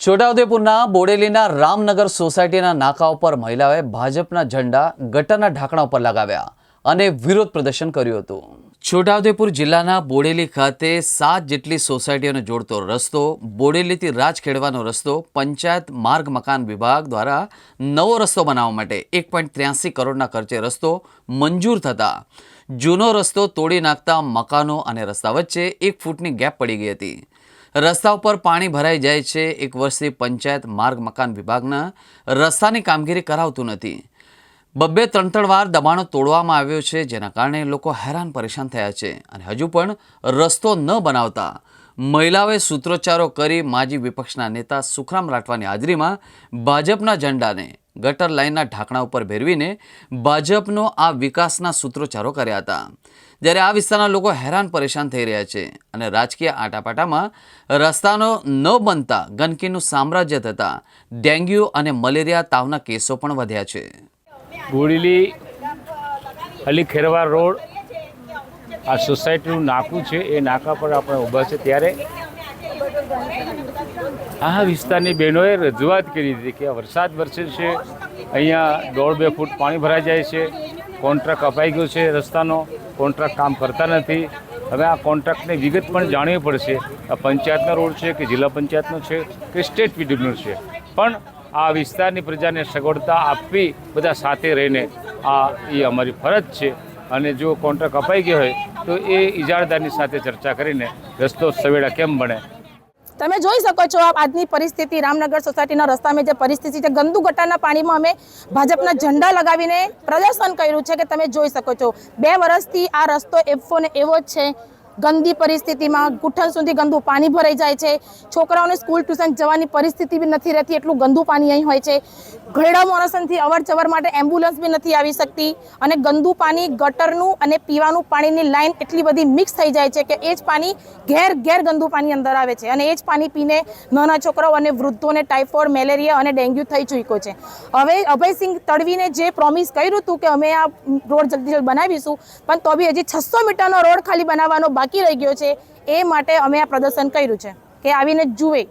છોટાઉદેપુરના બોડેલીના રામનગર સોસાયટીના નાકા ઉપર મહિલાઓએ ભાજપના ઝંડા ગટરના ઢાંકણા ઉપર લગાવ્યા અને વિરોધ પ્રદર્શન કર્યું હતું. છોટાઉદેપુર જિલ્લાના બોડેલી ખાતે સાત જેટલી સોસાયટીઓને જોડતો રસ્તો, બોડેલીથી રાજખેડવાનો રસ્તો, પંચાયત માર્ગ મકાન વિભાગ દ્વારા નવો રસ્તો બનાવવા માટે એક પોઈન્ટ ત્ર્યાસી કરોડના ખર્ચે રસ્તો મંજૂર થતાં જૂનો રસ્તો તોડી નાખતા મકાનો અને રસ્તા વચ્ચે એક ફૂટની ગેપ પડી ગઈ હતી. રસ્તા ઉપર પાણી ભરાઈ જાય છે. એક વર્ષથી પંચાયત માર્ગ, મકાન વિભાગના રસ્તાની કામગીરી કરાવતું નથી. બબ્બે ત્રણ ત્રણ વાર દબાણો તોડવામાં આવ્યો છે, જેના કારણે લોકો હેરાન પરેશાન થયા છે. અને હજુ પણ રસ્તો ન બનાવતા મહિલાઓએ સૂત્રોચ્ચારો કરી માજી વિપક્ષના નેતા સુખરામ રાઠવાની હાજરીમાં ભાજપના ઝંડાને ગટર લાઇનના ઢાંકણા ઉપર ભેરવીને ભાજપનો આ વિકાસના સૂત્રોચ્ચારો કર્યા હતા. જ્યારે આ વિસ્તારના લોકો હેરાન પરેશાન થઈ રહ્યા છે અને રાજકીય આટાપાટામાં રસ્તાનો ન બનતા ગંદકીનું સામ્રાજ્ય થતાં ડેન્ગ્યુ અને મલેરિયા તાવના કેસો પણ વધ્યા છે. ગોળીલી અલી ખેરવા રોડ આ સોસાયટીનું નાકું છે, એ નાકા પર આપણે ઊભા છે. ત્યારે આ વિસ્તારની બહેનોએ રજૂઆત કરી હતી કે વરસાદ વરસે છે, અહીંયા દોઢ બે ફૂટ પાણી ભરાઈ જાય છે, કોન્ટ્રાક્ટ અપાઈ ગયો છે રસ્તાનો, કોન્ટ્રાક્ટ કામ કરતા નથી. હવે આ કોન્ટ્રાક્ટની વિગત પણ જાણવી પડશે. આ પંચાયતનો રોડ છે કે જિલ્લા પંચાયતનો છે કે સ્ટેટ પીડબ્લ્યુનો છે. પણ આ વિસ્તારની પ્રજાને સગવડતા આપવી બધા સાથે રહીને આ એ અમારી ફરજ છે. અને જો કોન્ટ્રાક્ટ અપાઈ ગયો હોય તો એ ઇજારદારની સાથે ચર્ચા કરીને રસ્તો સવેળા કેમ બને? તમે જોઈ શકો છો આજની પરિસ્થિતિ રામનગર સોસાયટીના રસ્તામાં જે પરિસ્થિતિ છે, ગંદુ ગટારના પાણીમાં અમે ભાજપના ઝંડા લગાવીને પ્રદર્શન કર્યું છે કે તમે જોઈ શકો છો. બે વર્ષથી આ રસ્તો એફો ને એવો જ છે. ગંદી પરિસ્થિતિમાં ગુઠ્ઠન સુધી ગંદુ પાણી ભરાઈ જાય છે. છોકરાઓને સ્કૂલ ટ્યુશન જવાની પરિસ્થિતિ બી નથી રહેતી, એટલું ગંદુ પાણી અહીં હોય છે. ઘરડા મોરસનથી અવરજવર માટે એમ્બ્યુલન્સ બી નથી આવી શકતી અને ગંદુ પાણી ગટરનું અને પીવાનું પાણીની લાઈન એટલી બધી મિક્સ થઈ જાય છે કે એ જ પાણી ઘેર ઘેર ગંદુ પાણી અંદર આવે છે અને એ જ પાણી પીને નાના છોકરાઓ અને વૃદ્ધોને ટાઇફોઇડ મેલેરિયા અને ડેન્ગ્યુ થઈ ચૂક્યો છે. હવે અભયસિંહ તડવીને જે પ્રોમિસ કર્યું હતું કે અમે આ રોડ જલ્દી જલ્દી બનાવીશું, પણ તો બી હજી છસો મીટરનો રોડ ખાલી બનાવવાનો બાકી રહી ગયો છે એ માટે અમે આ પ્રદર્શન કર્યું છે. કે આવીને જુએ.